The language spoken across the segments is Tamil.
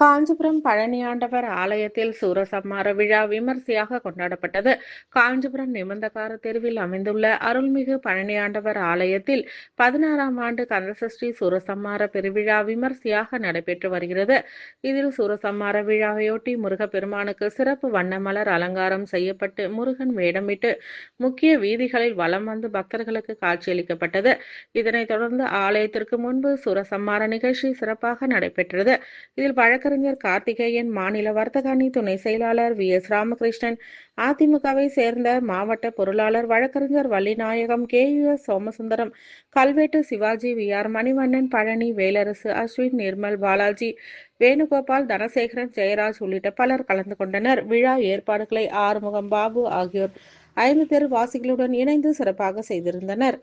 காஞ்சிபுரம் பழனியாண்டவர் ஆலயத்தில் சூரசம்மார விழா விமர்சையாக கொண்டாடப்பட்டது. காஞ்சிபுரம் நிமந்தகார தெருவில் அமைந்துள்ள அருள்மிகு பழனியாண்டவர் ஆலயத்தில் பதினாறாம் ஆண்டு கந்தசஷ்டி சூரசம்மார பெருவிழா விமர்சையாக நடைபெற்று வருகிறது. இதில் சூரசம்மார விழாவையொட்டி முருகப்பெருமானுக்கு சிறப்பு வண்ணமலர் அலங்காரம் செய்யப்பட்டு முருகன் வேடமிட்டு முக்கிய வீதிகளில் வலம் வந்து பக்தர்களுக்கு காட்சியளிக்கப்பட்டது. இதனைத் தொடர்ந்து ஆலயத்திற்கு முன்பு சூரசம்மார நிகழ்ச்சி சிறப்பாக நடைபெற்றது. இதில் வழக்கறிஞர் கார்த்திகேயன் மாநில வர்த்தக அணி துணை செயலாளர் வி. எஸ். ராமகிருஷ்ணன் அதிமுகவை சேர்ந்த மாவட்ட பொருளாளர் வழக்கறிஞர் Vallinayagam K. U. S. Somasundaram கல்வெட்டு சிவாஜி வி. ஆர். மணிவண்ணன் பழனி வேலரசு அஸ்வின் நிர்மல் பாலாஜி வேணுகோபால் தனசேகரன் ஜெயராஜ் உள்ளிட்ட பலர் கலந்து கொண்டனர். விழா ஏற்பாடுகளை ஆறுமுகம் பாபு ஆகியோர் ஐந்து தெரு வாசிகளுடன் இணைந்து சிறப்பாக செய்திருந்தனர்.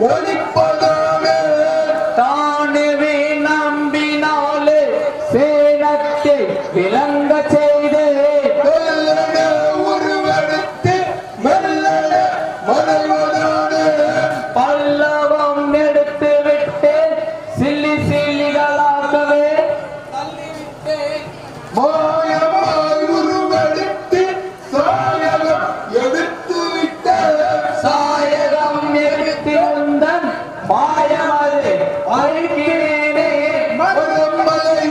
Böyle மாயமது அழிக்கிறேனே மரமலை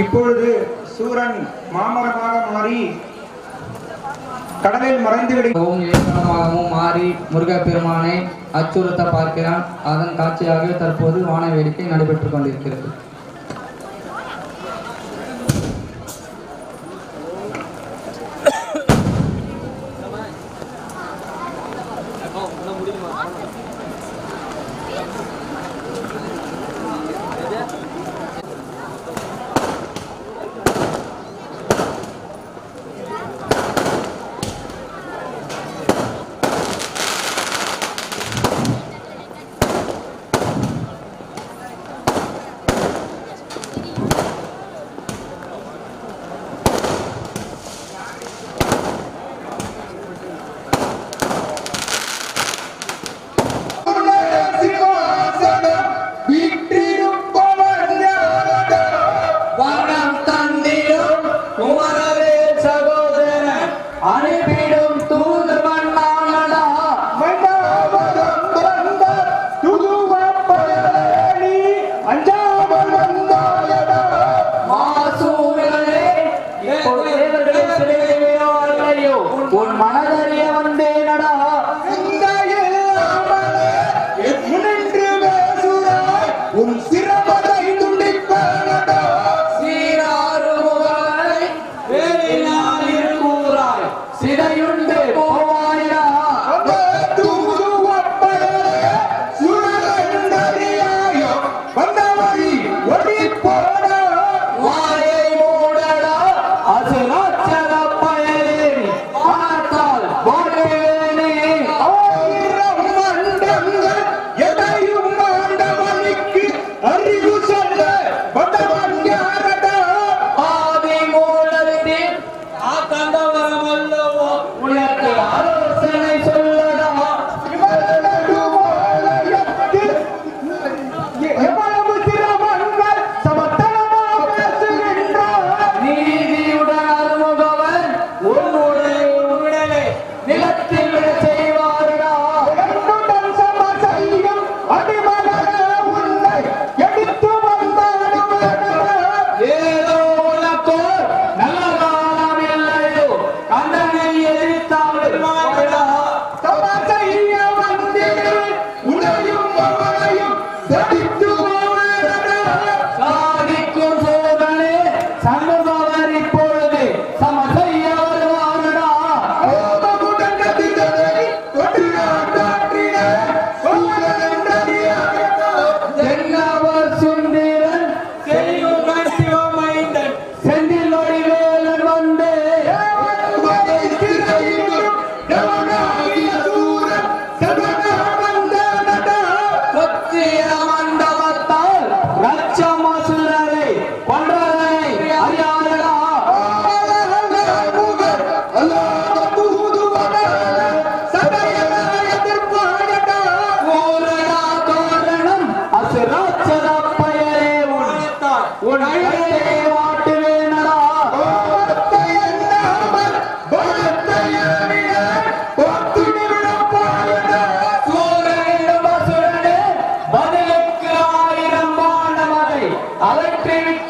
இப்பொழுது சூரன் மாமரமாக மாறி கடலில் மறைந்து விடு மாறி முருகப்பெருமானை அச்சுறுத்த பார்க்கிறான். அதன் காட்சியாக தற்போது வான வேடிக்கை நடைபெற்றுக் கொண்டிருக்கிறது. உண்டு போவாயா வானமதை